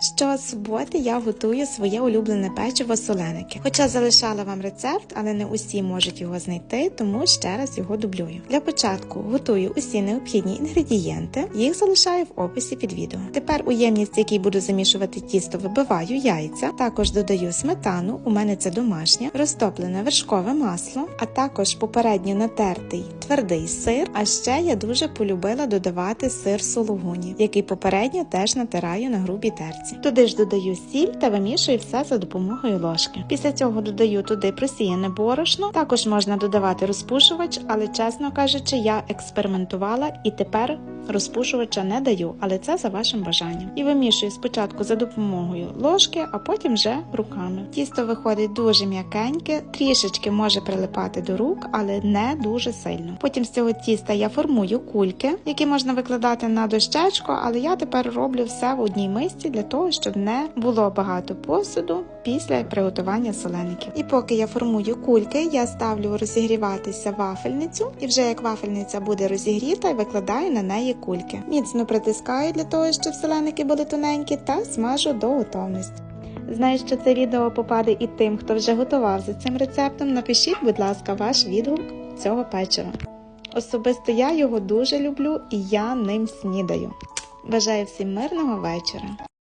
Щосуботи я готую своє улюблене печиво соленики. Хоча залишала вам рецепт, але не усі можуть його знайти, тому ще раз його дублюю. Для початку готую усі необхідні інгредієнти, їх залишаю в описі під відео. Тепер у ємність, в якій буду замішувати тісто, вибиваю яйця, також додаю сметану, у мене це домашнє, розтоплене вершкове масло, а також попередньо натертий твердий сир. А ще я дуже полюбила додавати сир сулугуні, який попередньо теж натираю на грубій терці. Туди ж додаю сіль та вимішую все за допомогою ложки. Після цього додаю туди просіяне борошно. Також можна додавати розпушувач, але чесно кажучи, я експериментувала і тепер розпушувача не даю, але це за вашим бажанням. І вимішую спочатку за допомогою ложки, а потім вже руками. Тісто виходить дуже м'якеньке, трішечки може прилипати до рук, але не дуже сильно. Потім з цього тіста я формую кульки, які можна викладати на дощечку, але я тепер роблю все в одній мисці для того, щоб не було багато посуду після приготування солеників. І поки я формую кульки, я ставлю розігріватися вафельницю, і вже як вафельниця буде розігріта, викладаю на неї кульки. Міцно притискаю для того, щоб селеники були тоненькі, та смажу до готовності. Знаю, що це відео попаде і тим, хто вже готував за цим рецептом. Напишіть, будь ласка, ваш відгук цього печива. Особисто я його дуже люблю і я ним снідаю. Бажаю всім мирного вечора.